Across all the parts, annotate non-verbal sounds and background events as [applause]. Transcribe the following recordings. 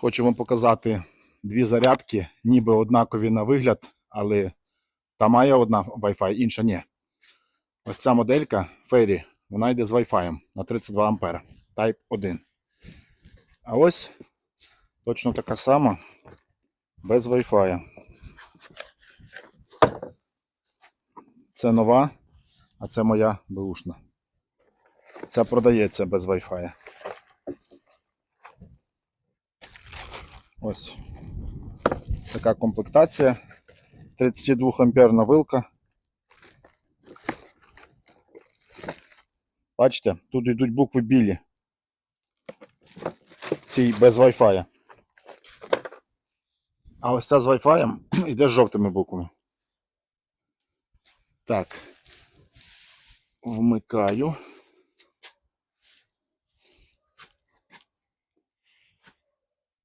Хочу вам показати дві зарядки, ніби однакові на вигляд, але та має одна Wi-Fi, інша ні. Ось ця моделька Fairy, вона йде з Wi-Fi на 32 А. Type 1. А ось точно така сама без Wi-Fi. Це нова, а це моя беушна. Це продається без Wi-Fi. Ось така комплектація. 32 амперна вилка. Бачите, тут йдуть букви білі. Цій без Wi-Fi. А ось ця з Wi-Fi [clears throat] йде з жовтими буквами. Так. Вмикаю.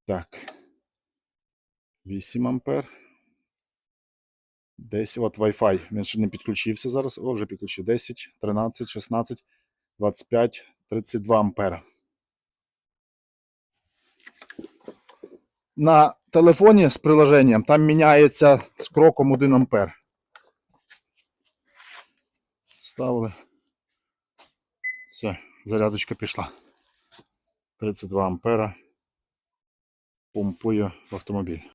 Так. 8 ампер. Десь от Wi-Fi. Він ще не підключився зараз. О, вже підключив. 10, 13, 16, 25, 32 ампера. На телефоні з приложенням там міняється з кроком 1 ампер. Ставили. Все, зарядочка пішла. 32 ампера. Помпую в автомобіль.